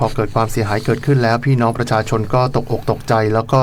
พอเกิดความเสียหายเกิดขึ้นแล้วพี่น้องประชาชนก็ตกอกตกใจแล้วก็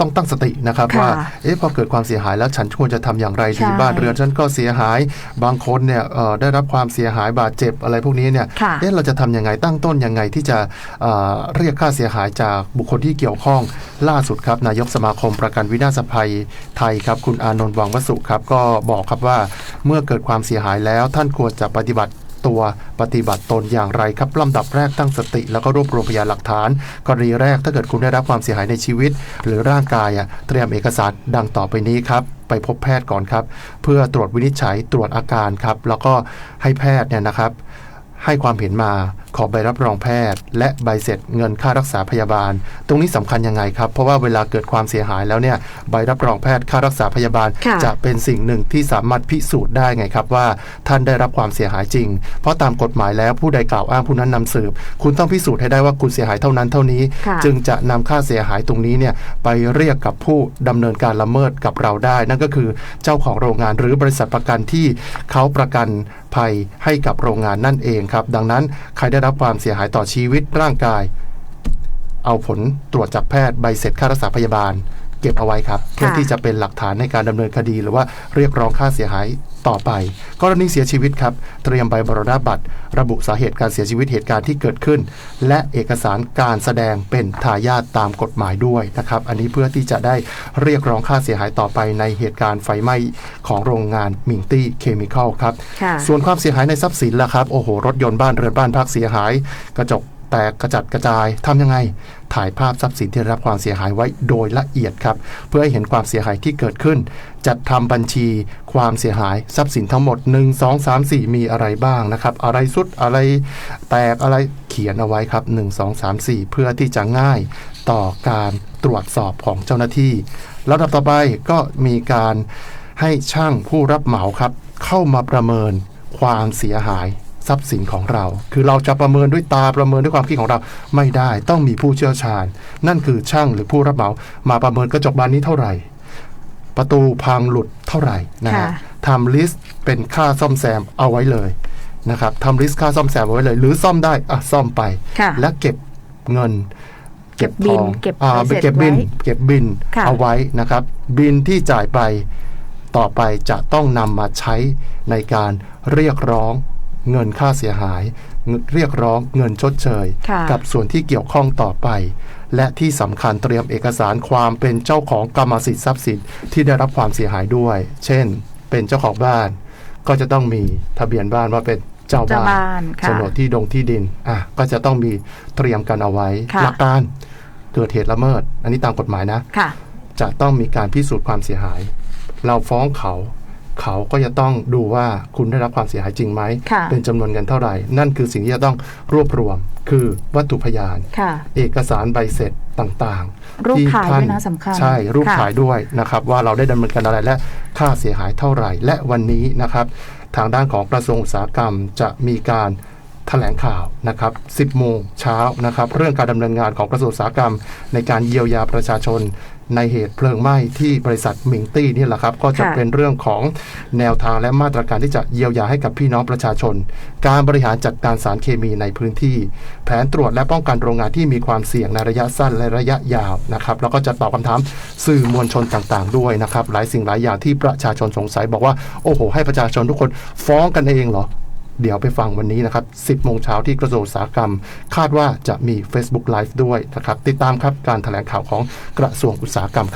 ต้องตั้งสตินะครับค่ะว่าเอ๊ะพอเกิดความเสียหายแล้วฉันควรจะทำอย่างไรดีใช่บ้านเรือนฉันก็เสียหายบางคนเนี่ยเอ่อได้รับความเสียหายบาดเจ็บอะไรพวกนี้เนี่ยค่ะเอ๊ะเราจะทำยังไงตั้งต้นยังไงที่จะเอ่อเรียกค่าเสียหายจากบุคคลที่เกี่ยวข้องล่าสุดครับ นายกสมาคมประกันวินาศภัยไทยครับ คุณอานนท์วังวสุครับ ก็บอกครับว่าเมื่อเกิดความเสียหายแล้วท่านควรจะปฏิบัติ ตัว ปฏิบัติตนอย่างไรครับลำดับแรกตั้งสติ แล้วก็รวบรวมพยานหลักฐาน กรณีแรกถ้าเกิดคุณได้รับความเสียหายในชีวิต หรือร่างกายอะเตรียมเอกสารดังต่อไปนี้ครับไปพบแพทย์ก่อนครับ เพื่อตรวจวินิจฉัยตรวจอาการครับแล้วก็ให้แพทย์เนี่ยนะครับให้ความเห็นมา ขอใบรับรองแพทย์ และใบเสร็จเงินค่ารักษาพยาบาล ตรงนี้สำคัญยังไงครับ เพราะว่าเวลาเกิดความเสียหายแล้วเนี่ยใบรับรองแพทย์ค่ารักษาพยาบาลค่ะจะเป็นสิ่งหนึ่งที่สามารถพิสูจน์ได้ไงครับว่าท่านได้รับความเสียหายจริง เพราะตามกฎหมายแล้วผู้ใดกล่าวอ้างผู้นั้นนำสืบ คุณต้องพิสูจน์ให้ได้ว่าคุณเสียหายเท่านั้นเท่านี้ค่ะจึงจะนำค่าเสียหายตรงนี้เนี่ยไปเรียกกับผู้ดำเนินการละเมิดกับเราได้ นั่นก็คือเจ้าของโรงงานหรือบริษัทประกันที่เขาประกันภัยให้กับโรงงานนั่นเองครับ ดังนั้นใครได้รับความเสียหายต่อชีวิตร่างกาย เอาผลตรวจจากแพทย์ใบเสร็จค่ารักษาพยาบาล เก็บเอาไว้ครับ เพื่อที่จะเป็นหลักฐานในการดำเนินคดี หรือว่าเรียกร้องค่าเสียหายต่อไป กรณีเสียชีวิตครับ เตรียมใบบรณบัตร ระบุสาเหตุการเสียชีวิตเหตุการณ์ที่เกิดขึ้น และเอกสารการแสดงเป็นทายาทตามกฎหมายด้วยนะครับ อันนี้เพื่อที่จะได้เรียกร้องค่าเสียหายต่อไปในเหตุการณ์ไฟไหม้ของโรงงานมิงตี้เคมีคอลครับค่ะส่วนความเสียหายในทรัพย์สินล่ะครับ โอ้โห รถยนต์บ้านเรือนบ้านพักเสียหาย กระจก แตกกระจัดกระจายทำยังไง ถ่ายภาพทรัพย์สินที่ได้รับความเสียหายไว้โดยละเอียดครับ เพื่อให้เห็นความเสียหายที่เกิดขึ้น จัดทำบัญชีความเสียหายทรัพย์สินทั้งหมด 1 2 3 4 มีอะไรบ้างนะครับ อะไรสุดอะไรแตกอะไรเขียนเอาไว้ครับ 1 2 3 4 เพื่อที่จะง่ายต่อการตรวจสอบของเจ้าหน้าที่ลำดับต่อไปก็มีการให้ช่างผู้รับเหมาครับ เข้ามาประเมินความเสียหาย ทรัพย์สินของเรา คือเราจะประเมินด้วยตาประเมินด้วยความคิดของเราไม่ได้ต้องมีผู้เชี่ยวชาญ นั่นคือช่างหรือผู้รับเหมามาประเมินกระจกบานนี้เท่าไหร่ ประตูพังหลุดเท่าไหร่นะฮะค่ะทำลิสต์เป็นค่าซ่อมแซมเอาไว้เลยนะครับทำลิสต์ค่าซ่อมแซมเอาไว้เลย หรือซ่อมได้อะซ่อมไปค่ะและเก็บเงินเก็บทองเก็บอ่าใบเสร็จเก็บบินไว้เก็บบินค่ะเอาไว้นะครับ บินที่จ่ายไปต่อไปจะต้องนำมาใช้ในการเรียกร้อง เงินค่าเสียหาย เรียกร้องเงินชดเชยค่ะกับส่วนที่เกี่ยวข้องต่อไป และที่สำคัญเตรียมเอกสารความเป็นเจ้าของกรรมสิทธิ์ทรัพย์สินที่ได้รับความเสียหายด้วย เช่น เป็นเจ้าของบ้าน ก็จะต้องมีทะเบียนบ้านว่าเป็นเจ้าเจ้าบ้านบ้านค่ะโฉนดที่ดงที่ดินอะก็จะต้องมีเตรียมกันเอาไว้ค่ะหลักการเกิดเหตุละเมิด อันนี้ตามกฎหมายนะค่ะจะต้องมีการพิสูจน์ความเสียหาย เราฟ้องเขา เขาก็จะต้องดูว่าคุณได้รับความเสียหายจริงไหมค่ะเป็นจำนวนเงินเท่าไหร่ นั่นคือสิ่งที่จะต้องรวบรวมคือวัตถุพยานค่ะเอกสารใบเสร็จต่างๆ รูปที่ถ่ายท่ด้วยนะสำคัญ ใช่ รูปค่ะถ่ายด้วยนะครับว่าเราได้ดำเนินการอะไรและค่าเสียหายเท่าไหร่ และวันนี้นะครับ ทางด้านของกระทรวงอุตสาหกรรมจะมีการแถลงข่าวนะครับ 10 โมงเช้านะครับ เรื่องการดำเนินงานของกระทรวงอุตสาหกรรม ในการเยียวยาประชาชน ในเหตุเพลิงไหม้ที่บริษัทมิงตี้นี่แหละครับ ก็จะค่ะเป็นเรื่องของแนวทางและมาตรการที่จะเยียวยาให้กับพี่น้องประชาชน การบริหารจัดการสารเคมีในพื้นที่ แผนตรวจและป้องกันโรงงานที่มีความเสี่ยงในระยะสั้นและระยะยาวนะครับแล้วก็จะตอบคำถามสื่อมวลชนต่างๆ ด้วยนะครับหลายสิ่งหลายอย่างที่ประชาชนสงสัยบอกว่าโอ้โห ให้ประชาชนทุกคนฟ้องกันเองเหรอ เดี๋ยวไปฟังวันนี้นะครับ 10 โมงเช้าที่กระทรวงอุตสาหกรรม คาดว่าจะมี Facebook Live ด้วยนะครับ ติดตามครับการแถลงข่าวของกระทรวงอุตสาหกรรมครับ